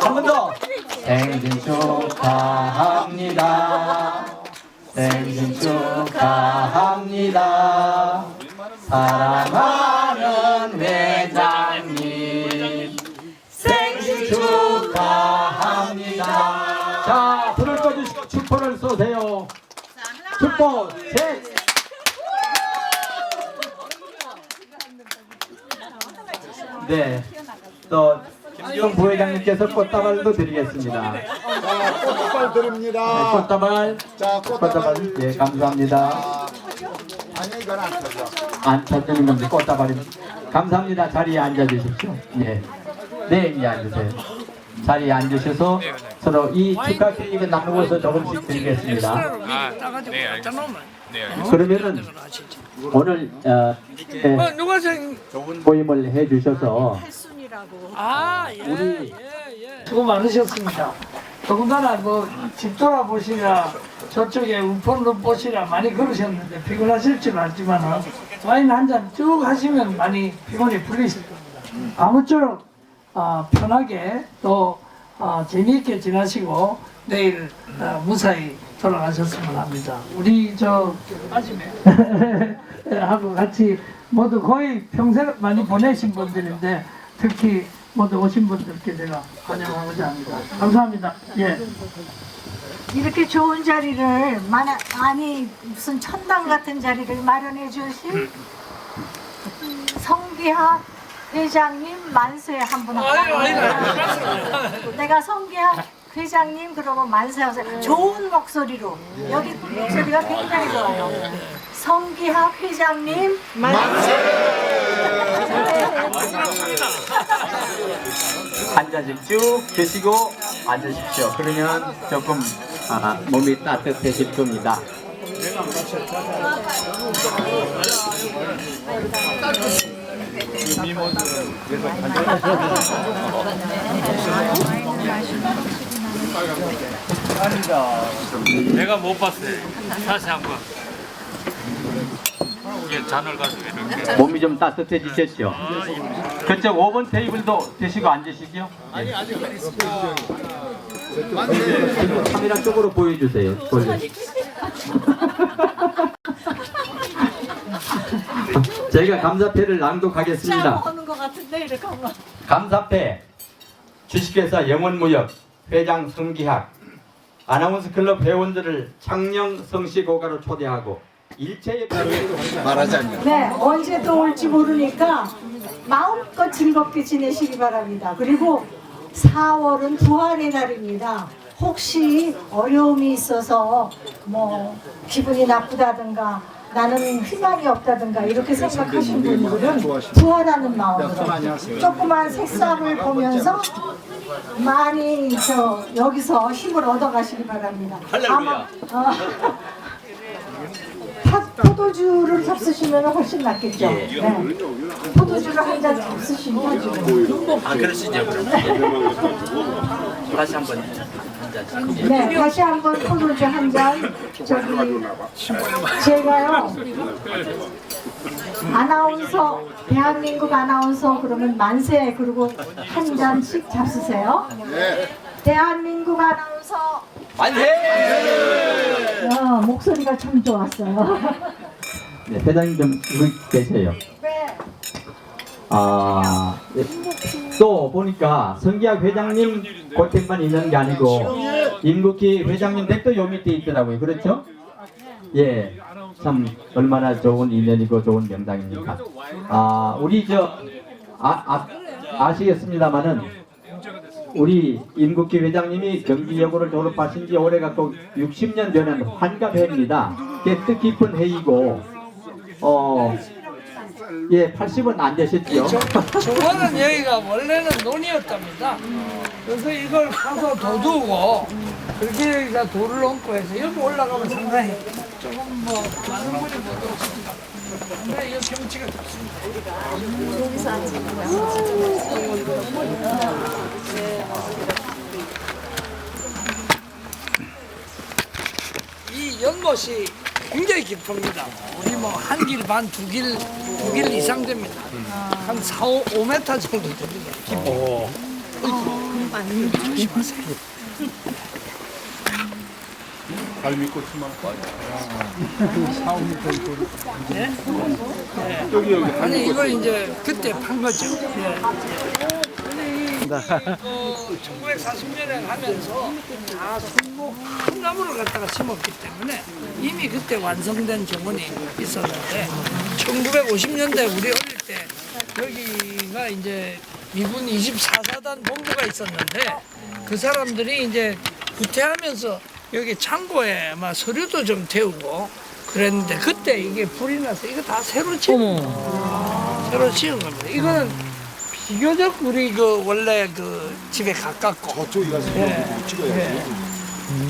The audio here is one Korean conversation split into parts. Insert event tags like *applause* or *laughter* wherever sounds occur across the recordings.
한 번 더. 생신 축하합니다. 생신 축하합니다. 사랑하는 회장님. 생신 축하합니다. 자, 불을 꺼주시고 축포를 쏘세요. 축포 셋. 네. 또 김지용 부회장님께서 꽃다발도 드리겠습니다. 네, 자, 꽃다발 드립니다. 꽃다발, 자, 꽃다발, 꽃다발. 예, 감사합니다. 아니, 이건 안 터져. 안 찾는 건데 꽃다발이. 감사합니다. 자리에 앉아 주십시오. 예. 네, 이제 앉으세요. 자리에 앉으셔서 서로 이 축하 케이크 나누어서 조금씩 드리겠습니다. 아, 네, 알겠습니다. 네. 그러면은 오늘 어, 예, 어, 누가 생? 좋은 모임을 해주셔서 아, 예, 우리- 예, 예. 수고 많으셨습니다. 더군다나 뭐 집 돌아보시라 저쪽에 우폰로 보시라 많이 걸으셨는데 피곤하실 줄 알지만 와인 한 잔 쭉 하시면 많이 피곤이 풀리실 겁니다. 아무쪼록 아, 편하게 또 아, 재미있게 지나시고 내일 아, 무사히 돌아가셨으면 합니다. 우리 저 아침에 *laughs* 하고 같이 모두 거의 평생 많이 보내신 분들인데 특히 모두 오신 분들께 제가 환영하고자 합니다. 감사합니다. 예. 이렇게 좋은 자리를 만 아니 무슨 천당 같은 자리를 마련해 주신 성기학 회장님 만세 한분 내가 성기학 회장님 그러고 만세 하세요. 좋은 목소리로. 여기 목소리가 굉장히 좋아요. 성기학 회장님 앉아서 쭉 드시고 앉으십시오. 그러면 조금 아, 몸이 따뜻해질 겁니다. 내가 못 봤어요. 다시 한 번. 이게 잔을 가지고 이렇게. 몸이 좀 따뜻해지셨죠? 그쪽 5번 테이블도 드시고 앉으시죠? 아니 아직 카메라 쪽으로 보여주세요. 저 *laughs* *laughs* 희가 감사패를 낭독하겠습니다. 하는 것 같은데 이렇게 하면 감사패 주식회사 영원무역 회장 성기학 아나운서 클럽 회원들을 창녕 성시고가로 초대하고 일체의 말하자면. 네, 언제 또 올지 모르니까 마음껏 즐겁게 지내시기 바랍니다. 그리고 4월은 부활의 날입니다. 혹시 어려움이 있어서 뭐 기분이 나쁘다든가 나는 희망이 없다든가 이렇게 생각하신 분들은 부활하는 마음으로 조그만 색상을 보면서 많이 저 여기서 힘을 얻어 가시기 바랍니다. 아마 어, 파- 포도주를 잡수시면 훨씬 낫겠죠. 네. 포도주를 한 잔 잡수시면. 아 그러시죠 그럼 다시 한번. 네, 다시 한번 포도주 한 잔. 저기 제가요. 아나운서 대한민국 아나운서 그러면 만세 그리고 한 잔씩 잡수세요. 대한민국 아나운서 만세! 어, 목소리가 참 좋았어요. 네, 회장님 좀 여기 계세요. 네. 아, 예. 또 보니까 성기학 회장님 고택만 있는 게 아니고 임국희 회장님 댁도 요 밑에 있더라고요. 그렇죠? 예, 참 얼마나 좋은 인연이고 좋은 명당입니까? 아, 우리 저 아, 아, 아시겠습니다마는 우리 임국희 회장님이 경기여고를 졸업하신 지 올해 갖고 60년 되는 환갑해입니다. 꽤 뜻깊은 해이고 어, 예, 80은 안 되셨죠? *laughs* 저거는 여기가 원래는 논이었답니다. 그래서 이걸 파서 도두고 그렇게 여기가 돌을 얹고 해서 여기 올라가면 상당히 조금 뭐 많은 분이 못 오십니다. 근데 이 경치가 좋습니다. 이 연못이 굉장히 깊습니다. 우리 뭐 한 길 반, 두 길 두길 이상 됩니다. 한 4, 5, 5m 정도 됩니다. 깊이. 어이구, 조심하세요. 발 믿고 치면 네? 네. 아니 이걸 이제 그때 판 거죠. 예. 그 1940년에 하면서 다 순목 큰 나무를 갖다가 심었기 때문에 이미 그때 완성된 정원이 있었는데 1950년대 우리 어릴 때 여기가 이제 미군 24사단 본부가 있었는데 그 사람들이 이제 구태하면서 여기 창고에 아마 서류도 좀 태우고 그랬는데 그때 이게 불이 나서 이거 다 새로 지은 새로 지은 겁니다. 이거는 비교적 우리 그 원래 그 집에 가깝고 저쪽에 가서 예. 찍어야지.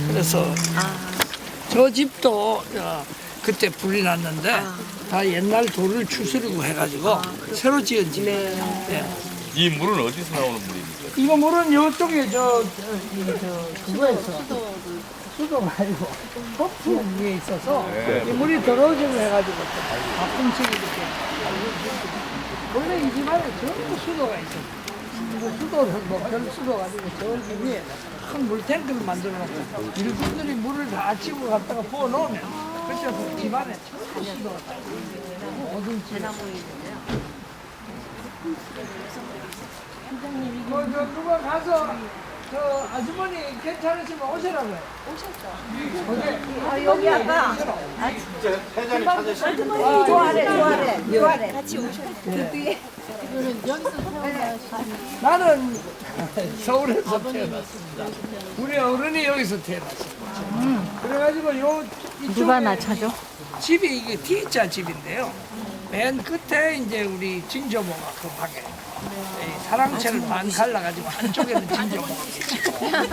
그래서 저 집도 어, 그때 불이 났는데 다 옛날 돌을 추스르고 해가지고 새로 지은 집. 예. 이 물은 어디서 나오는 물입니까? 이거 물은 이쪽에 저, 저, 이, 저 그거에서 수도가 아니고 폭풍 위에 있어서 이 물이 더러워지고 해가지고 좀 가끔씩 이렇게 원래 이 집안에 전부 수도가 있었어요. 그 수도를 뭐별 수도 가지고 저기 위에 큰 물탱크를 만들어 놓고 일꾼들이 물을 다 아치고 갖다가 부어 놓으면 그래서 집안에 전부 수도가 다 있어요. 모든 집에. 뭐, 저 누가 가서 저 아주머니 괜찮으시면 오시라고요. 오셨죠. 어제 아, 여기 아까 좋아래, 좋아래, 좋아래. 같이 오셨어요. 나는 서울에서 태어났습니다. 우리 어른이 여기서 태어났어요. 그래가지고 요 누가 이쪽에 나 찾아? 집이 이게 T자 집인데요. 맨 끝에 이제 우리 진저모가 그 방에 이 사랑채를 반 갈라가지고 한쪽에는 있어요.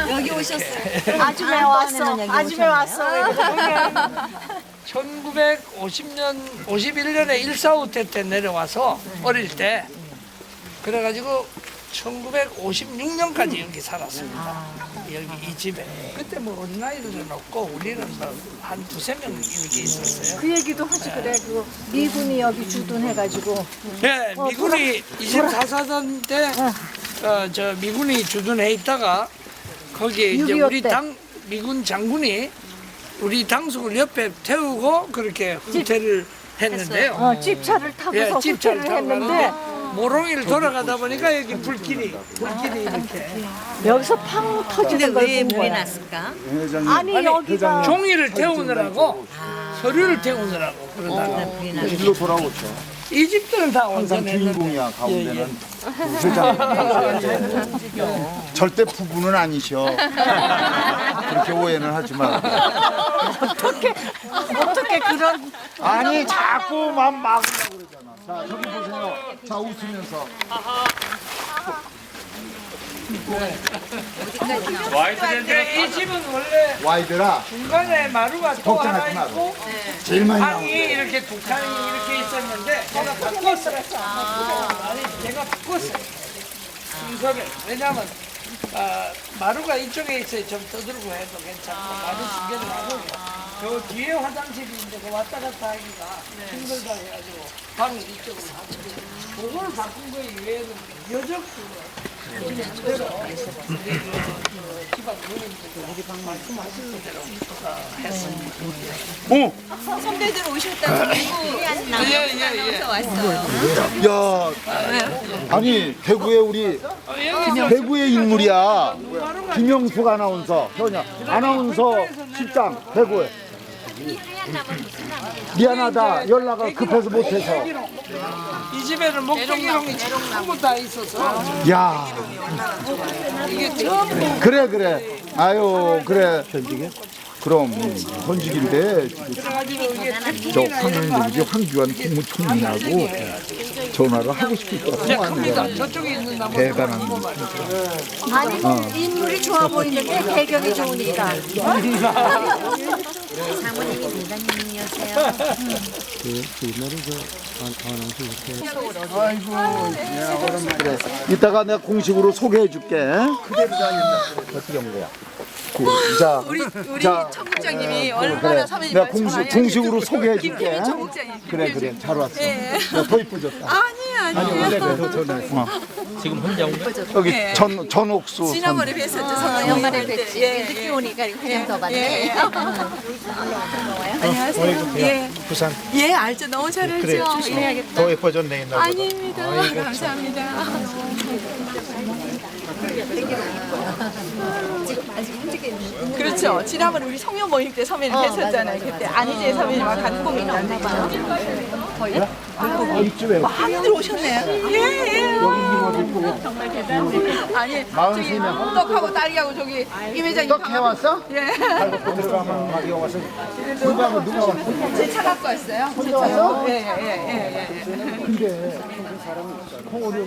*laughs* 여기 오셨어요. 아줌에 왔어. 아줌에 왔어. 1950년, 51년에 일사후퇴 때 내려와서 어릴 때 그래가지고 1956년까지 여기 살았습니다. 여기 이 집에. 그때 뭐 어린아이들은 없고 우리는 뭐 한 두세 명 이렇게 있었어요. 그 얘기도 하지 그래. 그 미군이 여기 주둔해가지고 네, 미군이 24사단 때, 어, 저 미군이 주둔해 있다가 거기에 이제 6.25 우리 때. 당, 미군 장군이 우리 당숙을 옆에 태우고 그렇게 후퇴를 했는데요. 어, 집차를 타고서 예, 집차를 후퇴를 타고 했는데 가는데 모롱이를 돌아가다 보니까 여기 불길이, 불길이 이렇게 여기서 팡 터지는 걸본 거야. 났을까? 아니 여기가 종이를 태우느라고 서류를 태우느라고 그러다가 일로 돌아오죠. 이 집들은 다 항상 완전했는데 주인공이야 가운데는 회장. 절대 부부는 아니셔. 그렇게 오해는 하지 마. 어떻게 그런 아니 자꾸만 막으려고 그러잖아. 자 저기 보세요. 자 웃으면서. 근데 이 집은 원래 와이드라 중간에 마루가 또 하나 걱정하지 마. 있고 제일 많이 나오는 방이 이렇게 두 칸이 이렇게 있었는데 제가 바꿨어요. 아니 제가 바꿨어요. 순서를 왜냐면 아, 마루가 이쪽에 있어요. 좀 떠들고 해도 괜찮고 마루 두 개를 하고 저 뒤에 화장실이 이제 그 왔다 갔다 하기가 힘들다 해가지고 방을 이쪽으로 하고 그걸 바꾼 거에 이외에는 여적 그거 그대로 우리 그, 그 기반 누님들 말씀하시는 대로 했습니다. 선배들 오실 때 그리고 예예예. 왔어요. 야 아니 대구에 우리 어, 대구의 인물이야. 김영숙 아나운서 현역 아나운서 실장 대구에. 미안하다. 연락을 급해서 못해서. 이 집에는 목적이랑이 전부 다 있어서. 야. 이게 전부 그래 그래. 아유 그래. 그럼 현직인데 지금 그래가지고 이게 저 황현국이 황교안 국무총리하고 전화를 하고 싶을 것 이제 같아 큽니다. 저쪽에 있는 나무 대단한 아니 인물이 좋아 보이는데 배경이 좋으니까 *laughs* 장모님이 대장님이었어요. 그래 이따가 내가 공식으로 소개해 줄게 어떻게 한 거야 자, 우리 우리 자, 청국장님이 네, 얼마나 그래. 선배님 내가 공식, 공식으로 소개해 줄게. 김태민 청국장님. 그래, 그래. 잘 왔어. 예. 야, 더 이뻐졌다. 아니 아니에요. 어. 지금 혼자 온 거야? 여기 예. 전, 전옥수. 선- 지난번에 뵀었죠. 선배님. 연말에 뵀지. 예, 늦게 예. 오니까 그냥 더 예. 봤네. 안녕하세요. 예. 부산 예, 알죠. 너무 잘 알죠. 예. 더 예뻐졌네 옛날보다. 아닙니다. 감사합니다. 그렇죠. 지난번에 우리 성묘 모임 때 선배님 뵀었잖아요. 그때 안희재 선배님과 같은 공연 나왔죠. 많이들 오셨네요. 예, 예. 정말 대단해요. 아니, 저기 떡하고 딸기하고 저기 임 회장님. 떡 해왔어? 예. 들어가면 이거 와서 누가 뭐 누가 왔어? 제차 갖고 왔어요. 제 차. 예, 예, 예, 예. 예. 근데 콩오리오